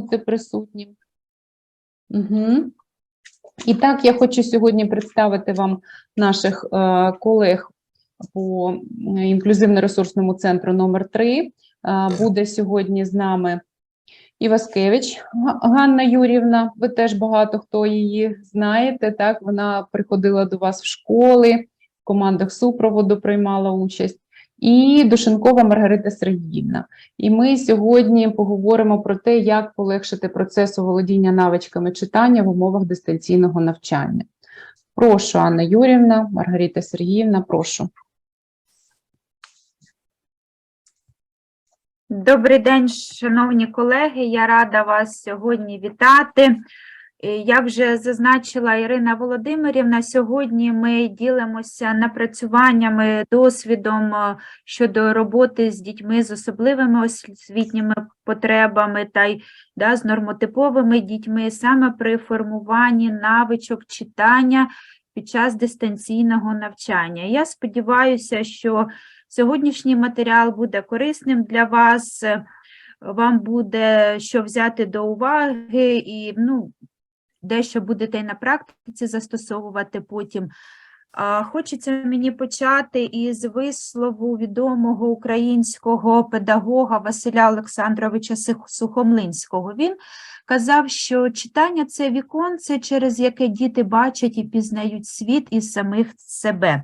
бути присутнім. Угу. І так, я хочу сьогодні представити вам наших е, колег по інклюзивно-ресурсному центру номер 3 Е, Буде сьогодні з нами Іваскевич Ганна Юрівна. Ви теж багато хто її знаєте. Так, вона приходила до вас в школи, в командах супроводу приймала участь. І Душенкова Маргарита Сергіївна. І ми сьогодні поговоримо про те, як полегшити процес оволодіння навичками читання в умовах дистанційного навчання. Прошу, Анна Юрівна, Маргарита Сергіївна, прошу. Добрий день, шановні колеги. Я рада вас сьогодні вітати. Е, Як вже зазначила Ірина Володимирівна, сьогодні ми ділимося напрацюваннями, досвідом е, щодо роботи з дітьми з особливими освітніми потребами та й да, з нормотиповими дітьми саме при формуванні навичок читання під час дистанційного навчання. Я сподіваюся, що Сьогоднішній матеріал буде корисним для вас, е, вам буде що взяти до уваги і ну, дещо будете й на практиці застосовувати потім. Хочеться мені почати із вислову відомого українського педагога Василя Олександровича Сухомлинського. Він казав, що читання це віконце, через яке діти бачать і пізнають світ і самих себе.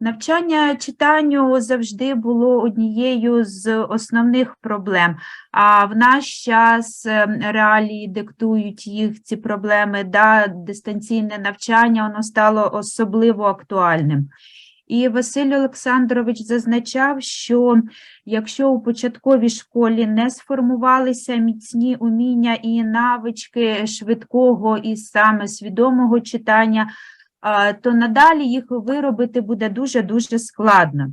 Навчання читанню завжди було однією з основних проблем, а в наш час е, реалії диктують їх ці проблеми, да, дистанційне навчання воно стало особливо актуальним. І Василь Олександрович зазначав, що якщо у початковій школі не сформувалися міцні уміння і навички швидкого і саме свідомого читання, то надалі їх виробити буде дуже-дуже складно.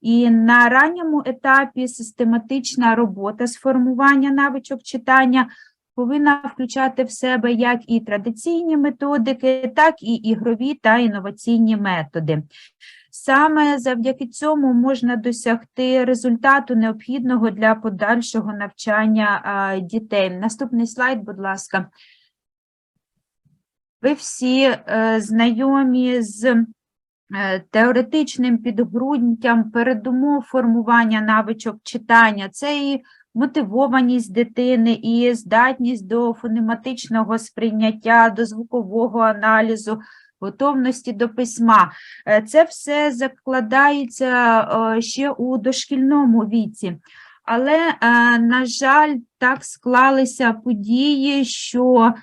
І на ранньому етапі систематична робота з формування навичок читання повинна включати в себе як і традиційні методики, так і ігрові та інноваційні методи. Саме завдяки цьому можна досягти результату необхідного для подальшого навчання дітей. Наступний слайд, будь ласка. Ви всі е, знайомі з е, теоретичним підґрунтям передумов формування навичок читання. Це і мотивованість дитини, і здатність до фонематичного сприйняття, до звукового аналізу, готовності до письма. Е, Це все закладається е, ще у дошкільному віці. Але, е, на жаль, так склалися події, що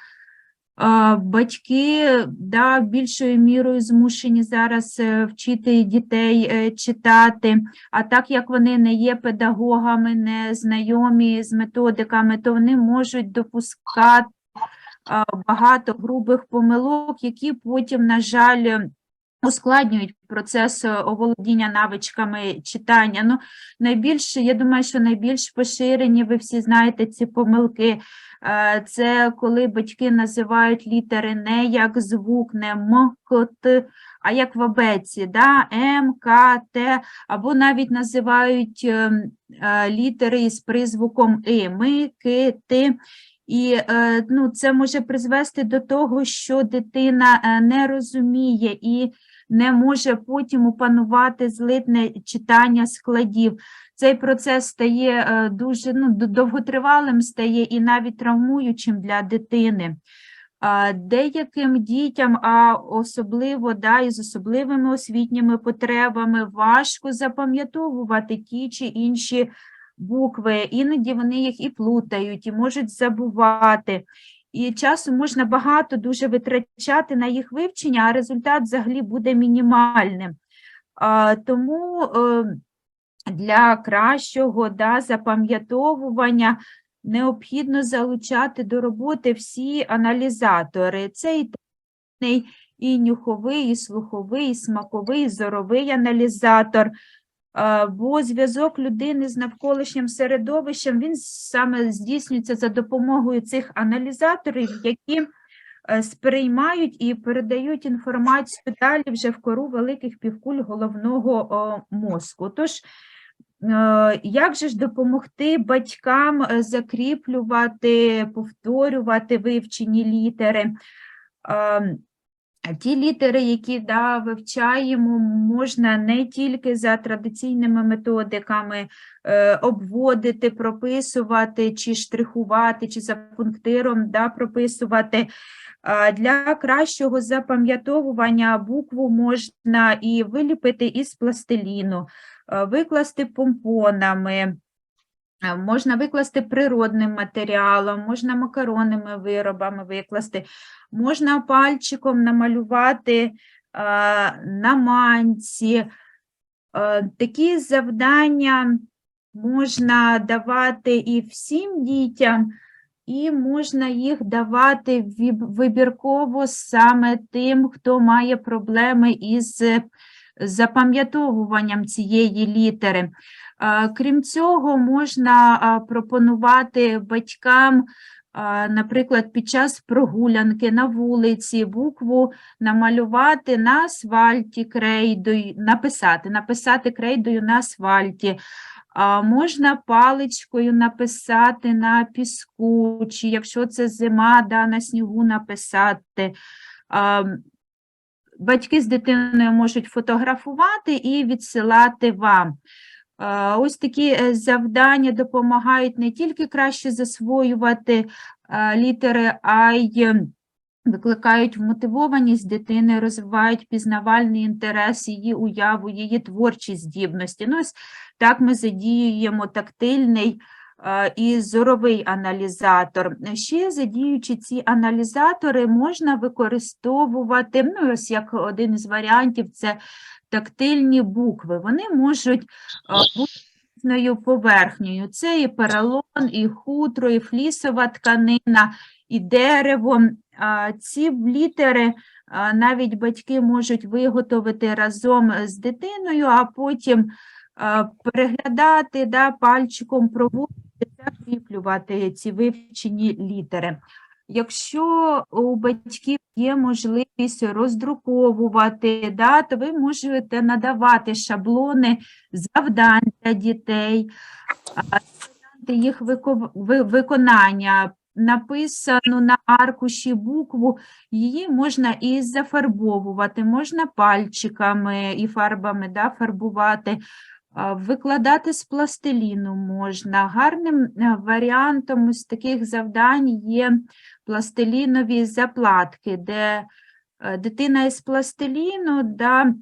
Батьки да, більшою мірою змушені зараз вчити дітей читати, а так як вони не є педагогами, не знайомі з методиками, то вони можуть допускати багато грубих помилок, які потім, на жаль, ускладнюють процес е, оволодіння навичками читання. Ну, найбільше, я думаю, що найбільш поширені, ви всі знаєте ці помилки. Е, Це коли батьки називають літери не як звук, не м, к, а як в абеці, да? М, К, Т, або навіть називають ем, е, літери із призвуком И, ми, ки, ти. І е, ну, це може призвести до того, що дитина е, не розуміє і не може потім опанувати злитне читання складів. Цей процес стає е, дуже ну, довготривалим стає і навіть травмуючим для дитини. Деяким дітям, а особливо да, із особливими освітніми потребами, важко запам'ятовувати ті чи інші букви. Іноді вони їх і плутають, і можуть забувати. І часу можна багато дуже витрачати на їх вивчення, а результат взагалі буде мінімальним. А, Тому е, для кращого да, запам'ятовування необхідно залучати до роботи всі аналізатори. Це і і нюховий, і слуховий, і смаковий, і зоровий аналізатор. Бо зв'язок людини з навколишнім середовищем він саме здійснюється за допомогою цих аналізаторів, які е, сприймають і передають інформацію далі вже в кору великих півкуль головного мозку. Тож е, як же ж допомогти батькам е, закріплювати, повторювати вивчені літери? Ті літери, які да, вивчаємо, можна не тільки за традиційними методиками е, обводити, прописувати, чи штрихувати, чи за пунктиром да, прописувати. Для кращого запам'ятовування букву можна і виліпити із пластиліну, е, викласти помпонами, можна викласти природним матеріалом, можна макаронними виробами викласти, можна пальчиком намалювати е, на манці. Е, Такі завдання можна давати і всім дітям, і можна їх давати вибірково саме тим, хто має проблеми із е, запам'ятовуванням цієї літери. Крім цього, можна пропонувати батькам, наприклад, під час прогулянки на вулиці букву намалювати на асфальті крейдою, написати, написати крейдою на асфальті. Можна паличкою написати на піску, чи якщо це зима, да, на снігу написати. Батьки з дитиною можуть фотографувати і відсилати вам. Е, Ось такі е, завдання допомагають не тільки краще засвоювати е, літери, а й викликають вмотивованість дитини, розвивають пізнавальний інтерес, її уяву, її творчі здібності. Ну, ось так ми задіюємо тактильний і зоровий аналізатор. Ще задіючи ці аналізатори, можна використовувати, ну, ось як один із варіантів, це тактильні букви. Вони можуть е, бути різною поверхнею. Це і поролон, і хутро, і флісова тканина, і дерево. Ці літери навіть батьки можуть виготовити разом з дитиною, а потім переглядати, да, пальчиком проводити, закріплювати ці вивчені літери. Якщо у батьків є можливість роздруковувати, да, то ви можете надавати шаблони завдань для дітей, їх виконання, написану на аркуші букву, її можна і зафарбовувати, можна пальчиками і фарбами да, фарбувати. Викладати з пластиліну можна. Гарним е, варіантом з таких завдань є пластилінові заплатки, де е, дитина із пластиліну да,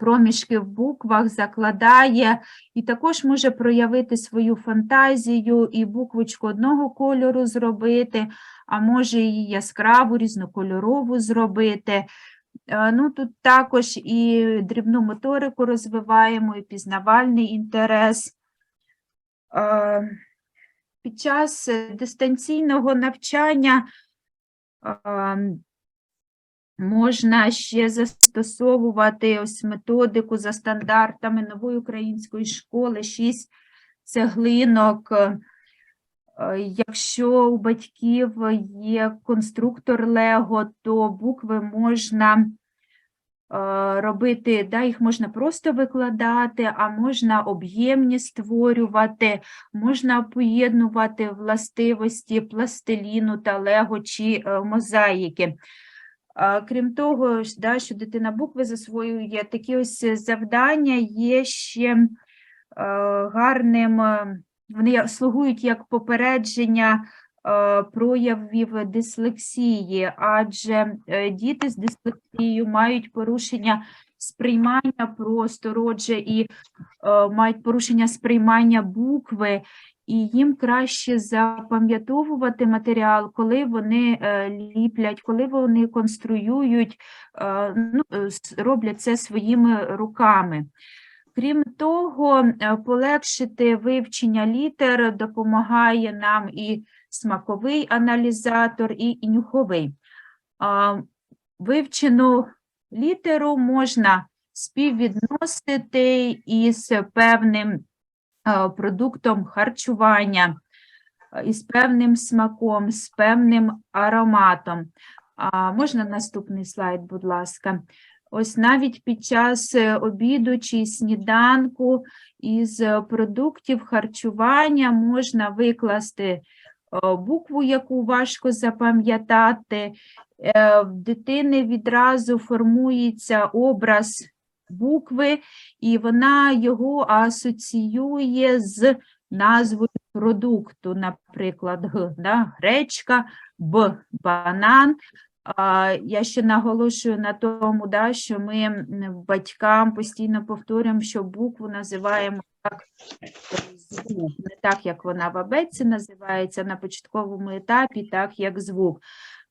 проміжки в буквах закладає і також може проявити свою фантазію і буквочку одного кольору зробити, а може її яскраву, різнокольорову зробити. Е, Ну, тут також і дрібну моторику розвиваємо, і пізнавальний інтерес. Е, Під час дистанційного навчання е, можна ще застосовувати ось методику за стандартами нової української школи, шість цеглинок. Е, Якщо у батьків є конструктор Лего, то букви можна е, робити, да, їх можна просто викладати, а можна об'ємні створювати, можна поєднувати властивості пластиліну та Лего чи е, мозаїки. Крім того, да, що дитина букви засвоює, такі ось завдання є ще гарним, вони слугують як попередження е, проявів дислексії, адже е, діти з дислексією мають порушення сприймання простору, отже, і е, мають порушення сприймання букви, і їм краще запам'ятовувати матеріал, коли вони ліплять, коли вони конструюють, ну, роблять це своїми руками. Крім того, е, полегшити вивчення літер допомагає нам і смаковий аналізатор, і, нюховий. Вивчену літеру можна співвідносити із певним е, продуктом харчування, е, із певним смаком, з певним ароматом. Можна наступний слайд, будь ласка. Ось навіть під час е, обіду чи сніданку із е, продуктів харчування можна викласти е, букву, яку важко запам'ятати. В дитини відразу формується образ букви, і вона його асоціює з назвою продукту, наприклад, Г, да? гречка, Б, банан. Я ще наголошую на тому, да, що ми батькам постійно повторюємо, що букву називаємо звук, не так, як вона в абетці називається на початковому етапі, так як звук.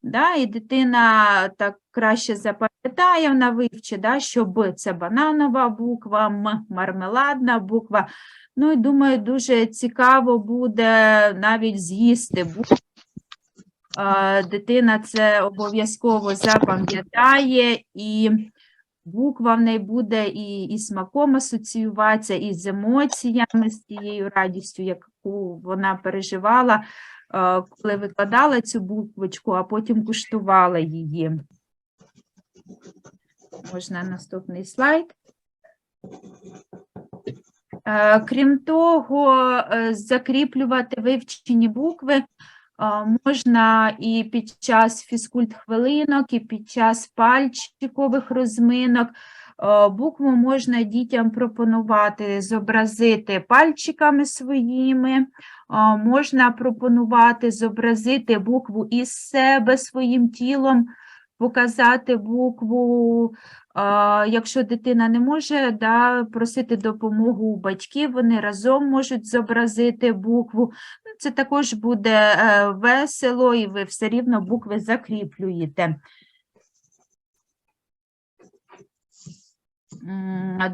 Да, і дитина так краще запам'ятає, вона вивчить, да, що Б – це бананова буква, М – мармеладна буква. Ну і думаю, дуже цікаво буде навіть з'їсти букву. Дитина це обов'язково запам'ятає, і буква в неї буде і, і смаком асоціюватися, і з емоціями, з тією радістю, яку вона переживала, коли викладала цю буквочку, а потім куштувала її. Можна наступний слайд. Крім того, е, закріплювати вивчені букви можна і під час фізкульт-хвилинок, і під час пальчикових розминок. Букву можна дітям пропонувати зобразити пальчиками своїми, можна пропонувати зобразити букву із себе своїм тілом, показати букву Якщо дитина не може да, просити допомогу у батьків, вони разом можуть зобразити букву. Ну, Це також буде е, весело, і ви все рівно букви закріплюєте.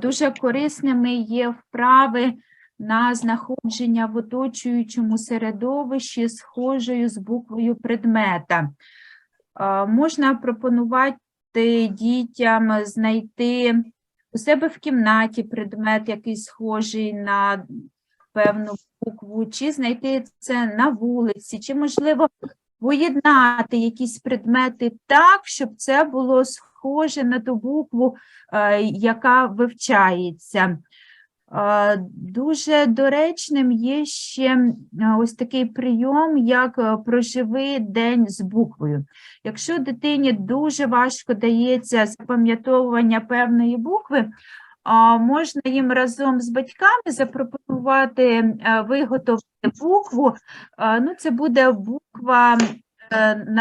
Дуже корисними є вправи на знаходження в оточуючому середовищі схожою з буквою предмета. Можна пропонувати дітям знайти у себе в кімнаті предмет, який схожий на певну букву, чи знайти це на вулиці, чи, можливо, поєднати якісь предмети так, щоб це було схоже на ту букву, е, яка вивчається. Дуже доречним є ще ось такий прийом, як е, проживи день з буквою. Якщо дитині дуже важко дається запам'ятовування певної букви, можна їм разом з батьками запропонувати е, виготовити букву. Ну, це буде буква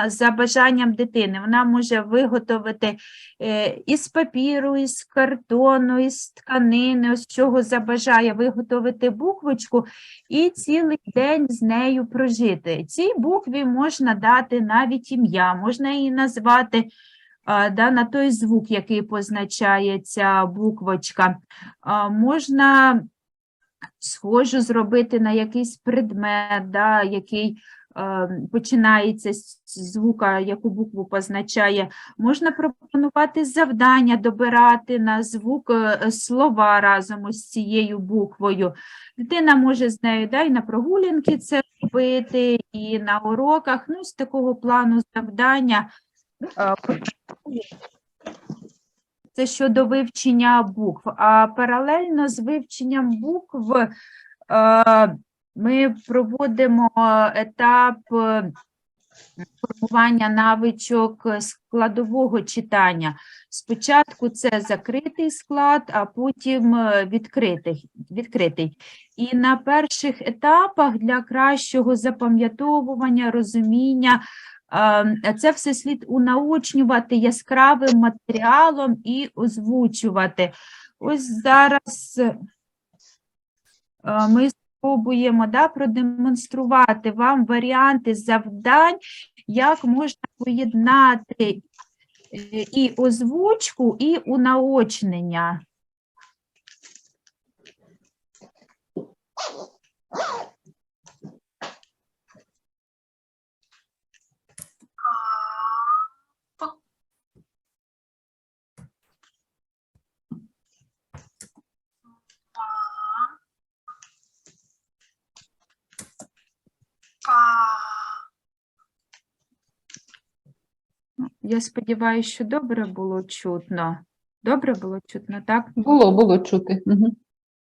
за бажанням дитини. Вона може виготовити е, із папіру, із картону, із тканини, ось чого забажає виготовити буквочку і цілий день з нею прожити. Цій букві можна дати навіть ім'я, можна її назвати да, на той звук, який позначає ця буквочка. Можна схожу зробити на якийсь предмет, да, який е, починається з з звука, яку букву позначає. Можна пропонувати завдання, добирати на звук е, слова разом із цією буквою. Дитина може з нею да, і на прогулянки це робити, і на уроках. Ну, з такого плану завдання. е, Це щодо вивчення букв. А паралельно з вивченням букв е, ми проводимо етап е, формування навичок складового читання. Спочатку це закритий склад, а потім е, відкритий. відкритий. І на перших етапах для кращого запам'ятовування, розуміння е, це все слід унаочнювати яскравим матеріалом і озвучувати. Ось зараз е, ми спробуємо да, продемонструвати вам варіанти завдань, як можна поєднати е, і озвучку, і унаочнення. Я сподіваюся, що добре було чутно. Добре було чутно, так? Було, було чути. Угу.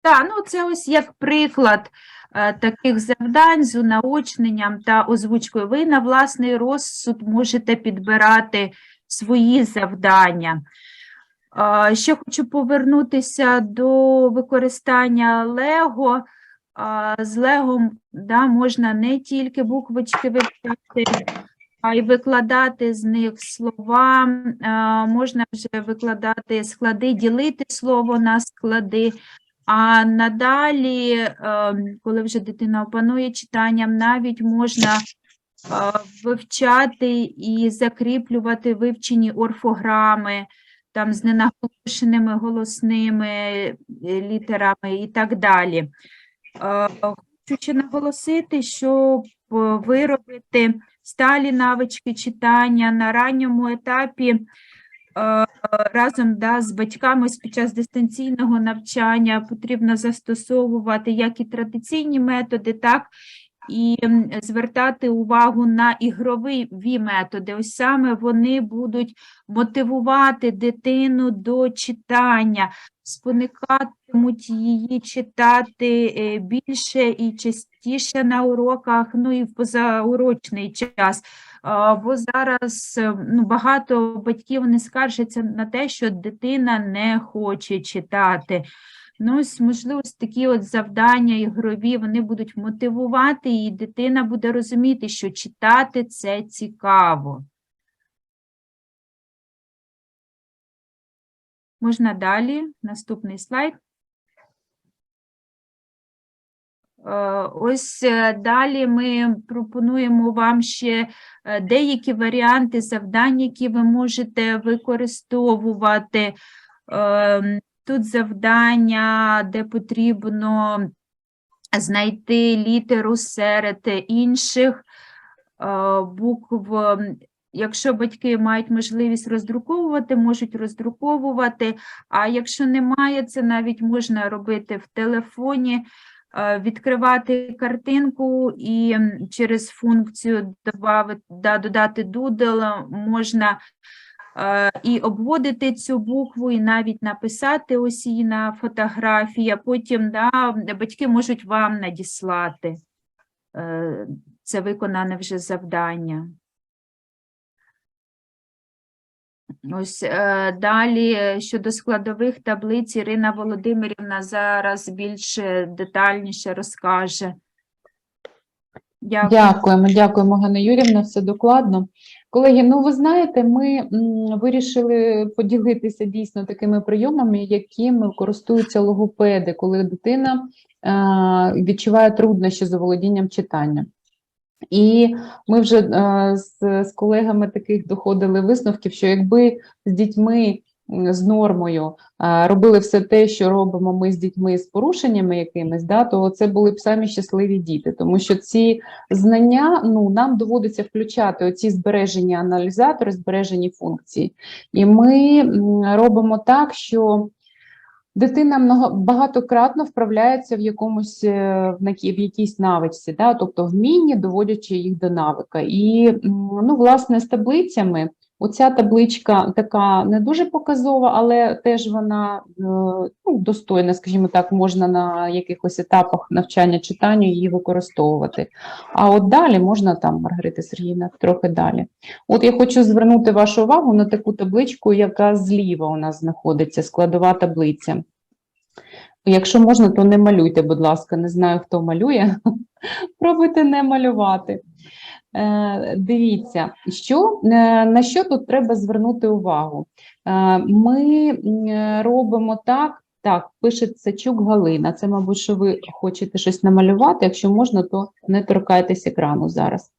Так, ну це ось як приклад е, таких завдань з унаочненням та озвучкою. Ви на власний розсуд можете підбирати свої завдання. Е, Ще хочу повернутися до використання Лего. Е, З Лего да, можна не тільки буквочки вивчати, й викладати з них слова. Можна вже викладати склади, ділити слово на склади. А надалі, коли вже дитина опанує читанням, навіть можна вивчати і закріплювати вивчені орфограми, там з ненаголошеними голосними е, літерами і так далі. Хочу ще наголосити, щоб е, виробити сталі навички читання на ранньому етапі е, разом да, з батьками під час дистанційного навчання потрібно застосовувати як і традиційні методи, так і звертати увагу на ігрові методи. Ось саме вони будуть мотивувати дитину до читання, спонукатимуть її читати е, більше і частіше на уроках, ну і в позаурочний час. Бо зараз ну, багато батьків не скаржаться на те, що дитина не хоче читати. Ну, ось, можливо, такі от завдання ігрові, вони будуть мотивувати, і дитина буде розуміти, що читати це цікаво. Можна далі, наступний слайд. Е, Ось е, далі ми пропонуємо вам ще е, деякі варіанти завдань, які ви можете використовувати. Ем, Тут завдання, де потрібно знайти літеру серед інших е, букв. Якщо батьки мають можливість роздруковувати, можуть роздруковувати, а якщо немає, це навіть можна робити в телефоні, е, відкривати картинку і через функцію додати doodle можна е, і обводити цю букву, і навіть написати ось її на фотографії, а потім да, батьки можуть вам надіслати е, це виконане вже завдання. Ось е, далі е, щодо складових таблиць Ірина Володимирівна зараз більш е, детальніше розкаже. Дякую. Дякуємо, дякуємо, Ганна Юрівна, все докладно. Колеги, ну ви знаєте, ми вирішили поділитися дійсно такими прийомами, якими користуються логопеди, коли дитина е, відчуває труднощі з оволодінням читанням. І ми вже е, з, з колегами таких доходили висновків, що якби з дітьми з нормою е, робили все те, що робимо ми з дітьми з порушеннями якимись, да, то це були б самі щасливі діти, тому що ці знання ну, нам доводиться включати оці збережені аналізатори, збережені функції. І ми робимо так, що дитина много, багатократно вправляється в якомусь е, в, в якійсь навичці, да? тобто вмінні, доводячи їх до навика. І ну, власне з таблицями. Оця табличка така не дуже показова, але теж вона е, ну, достойна, скажімо так, можна на якихось етапах навчання читанню її використовувати. А от далі можна там, Маргарита Сергіївна, трохи далі. От я хочу звернути вашу увагу на таку табличку, яка зліва у нас знаходиться, складова таблиця. Якщо можна, то не малюйте, будь ласка, не знаю, хто малює. Пробуйте не малювати. Е, Дивіться, що, е, на що тут треба звернути увагу. Е, Ми е, робимо так, так, пише Сачук Галина. Це, мабуть, що ви хочете щось намалювати. Якщо можна, то не торкайтесь екрану зараз.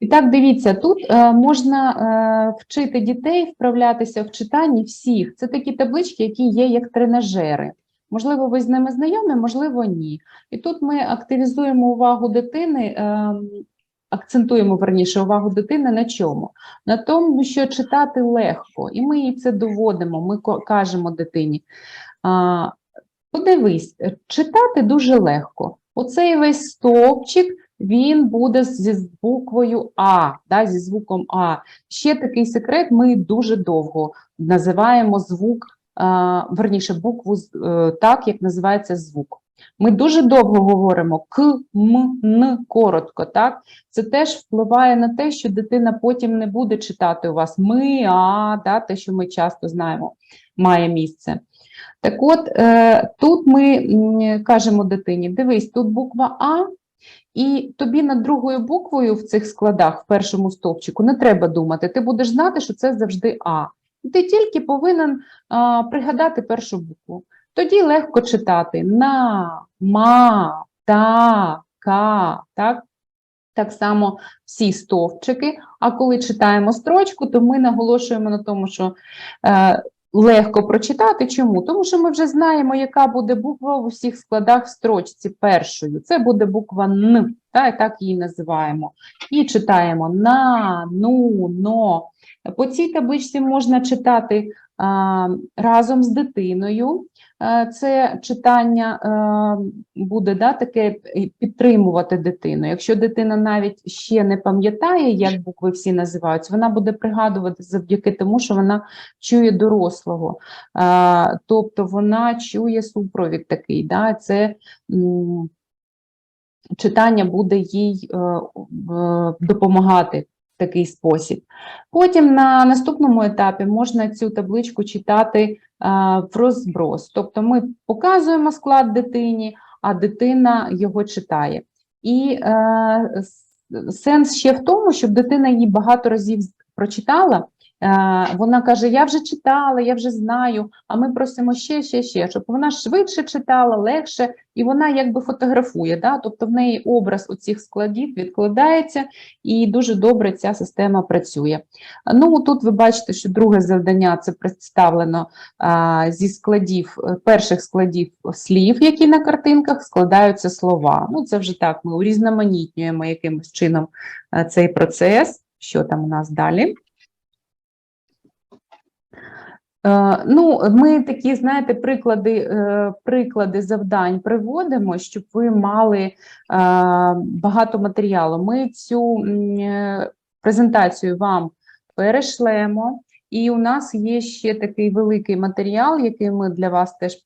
І так, дивіться, тут е, можна е, вчити дітей вправлятися в читанні всіх. Це такі таблички, які є як тренажери. Можливо, ви з ними знайомі, можливо, ні. І тут ми активізуємо увагу дитини, ем, акцентуємо верніше увагу дитини на чому? На тому, що читати легко, і ми їй це доводимо. Ми кажемо дитині. А, подивись, читати дуже легко. Оцей весь стовпчик. Він буде зі буквою А, да, зі звуком А. Ще такий секрет: ми дуже довго називаємо звук а, верніше букву е, так, як називається звук. Ми дуже довго говоримо к, м, н, коротко, так? Це теж впливає на те, що дитина потім не буде читати у вас ми, а, да, те, що ми часто знаємо, має місце. Так от, е, тут ми кажемо дитині: дивись, тут буква А, і тобі над другою буквою в цих складах, в першому стовпчику, не треба думати. Ти будеш знати, що це завжди А. Ти тільки повинен пригадати першу букву. Тоді легко читати на, ма, та, ка, так? Так само всі стовпчики. А коли читаємо строчку, то ми наголошуємо на тому, що е, легко прочитати. Чому? Тому що ми вже знаємо, яка буде буква в усіх складах в строчці першою. Це буде буква Н, та, і так її називаємо. І читаємо на, ну, но. По цій табличці можна читати а, разом з дитиною. Е, Це читання е, буде да, таке підтримувати дитину. Якщо дитина навіть ще не пам'ятає, як букви всі називаються, вона буде пригадувати завдяки тому, що вона чує дорослого. Е, Тобто вона чує супровід такий. Да, це читання буде їй допомагати такий спосіб. Потім на наступному етапі можна цю табличку читати е, в розброс. Тобто ми показуємо склад дитині, а дитина його читає. І е, сенс ще в тому, щоб дитина її багато разів прочитала. Е, Вона каже: Я вже читала, я вже знаю. А ми просимо ще, ще, ще, щоб вона швидше читала, легше, і вона якби фотографує. Да? Тобто в неї образ оцих складів відкладається, і дуже добре ця система працює. Ну тут ви бачите, що друге завдання це представлено а, зі складів, е, перших складів слів, які на картинках складаються слова. Ну це вже так, ми урізноманітнюємо якимось чином е, цей процес. Що там у нас далі? Е, Ну, ми такі, знаєте, приклади, е, приклади завдань приводимо, щоб ви мали е, багато матеріалу. Ми цю презентацію вам перешлемо, і у нас є ще такий великий матеріал, який ми для вас теж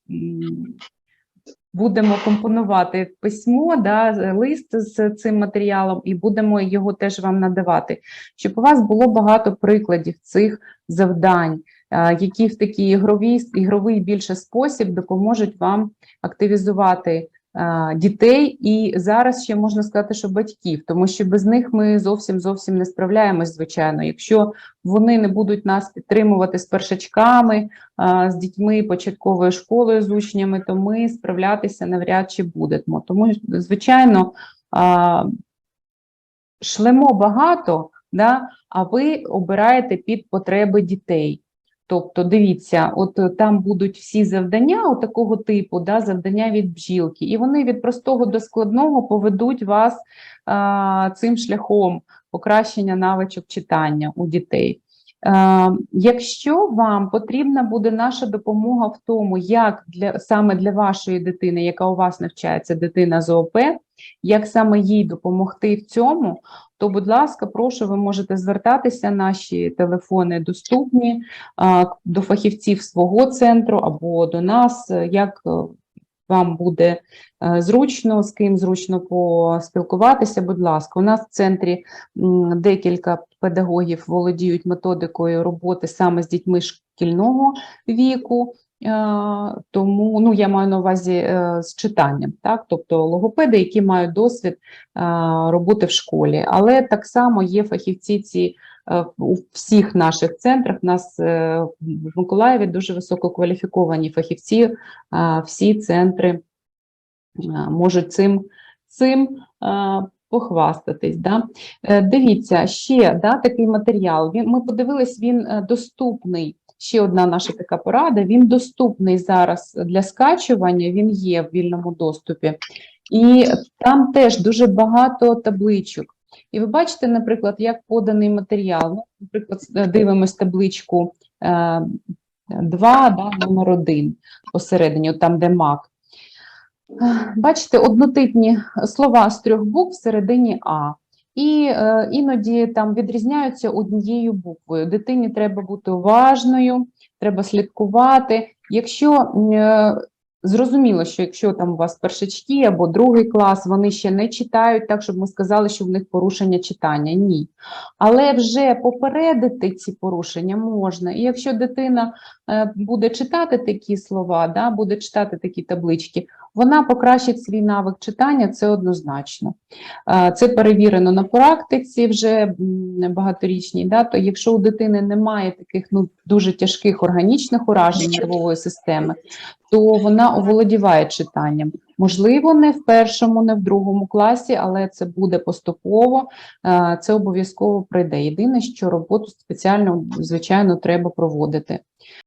будемо компонувати письмо, да, лист з цим матеріалом, і будемо його теж вам надавати, щоб у вас було багато прикладів цих завдань які в такий ігровий, ігровий більше спосіб допоможуть вам активізувати е, дітей і зараз ще можна сказати, що батьків, тому що без них ми зовсім зовсім не справляємось, звичайно. Якщо вони не будуть нас підтримувати з першачками, е, з дітьми початкової школи, з учнями, то ми справлятися навряд чи будемо. Тому, звичайно, е, шлемо багато, да, а ви обираєте під потреби дітей. Тобто, дивіться, от е, там будуть всі завдання от такого типу, да, завдання від бджілки, і вони від простого до складного поведуть вас а, цим шляхом покращення навичок читання у дітей. Е, якщо вам потрібна буде наша допомога в тому, як для саме для вашої дитини, яка у вас навчається, дитина з ООП, як саме їй допомогти в цьому, то, будь ласка, прошу, ви можете звертатися. Наші телефони доступні до фахівців свого центру або до нас, е, як е, вам буде е, зручно, з ким зручно поспілкуватися, будь ласка. У нас в центрі декілька педагогів володіють методикою роботи саме з дітьми шкільного віку. е, Тому ну я маю на увазі е, з читанням, так тобто логопеди, які мають досвід е, роботи в школі, але так само є фахівці ці у всіх наших центрах. У нас в Миколаєві дуже висококваліфіковані фахівці, всі центри можуть цим, цим похвастатись. Да? Е, Дивіться, ще да, такий матеріал. Він, ми подивились, він е, доступний. Ще одна наша така порада. Він доступний зараз для скачування, він є в вільному доступі. І там теж дуже багато табличок. І ви бачите, наприклад, як поданий матеріал. Ну, наприклад, дивимось табличку е, 2, да, номер 1 посередині, там, де мак. Бачите, однотипні слова з трьох букв всередині А. і е, іноді там відрізняються однією буквою. Дитині треба бути уважною, треба слідкувати. Якщо е, зрозуміло, що якщо там у вас першачки або другий клас, вони ще не читають, так щоб ми сказали, що в них порушення читання. Ні. Але вже попередити ці порушення можна. І якщо дитина е, буде читати такі слова, да, буде читати такі таблички, вона покращить свій навик читання, це однозначно. Це перевірено на практиці вже багаторічній. Да, то якщо у дитини немає таких ну, дуже тяжких органічних уражень нервової системи, то вона оволодіває читанням. Можливо, не в першому, не в другому класі, але це буде поступово, це обов'язково прийде. Єдине, що роботу спеціально, звичайно, треба проводити.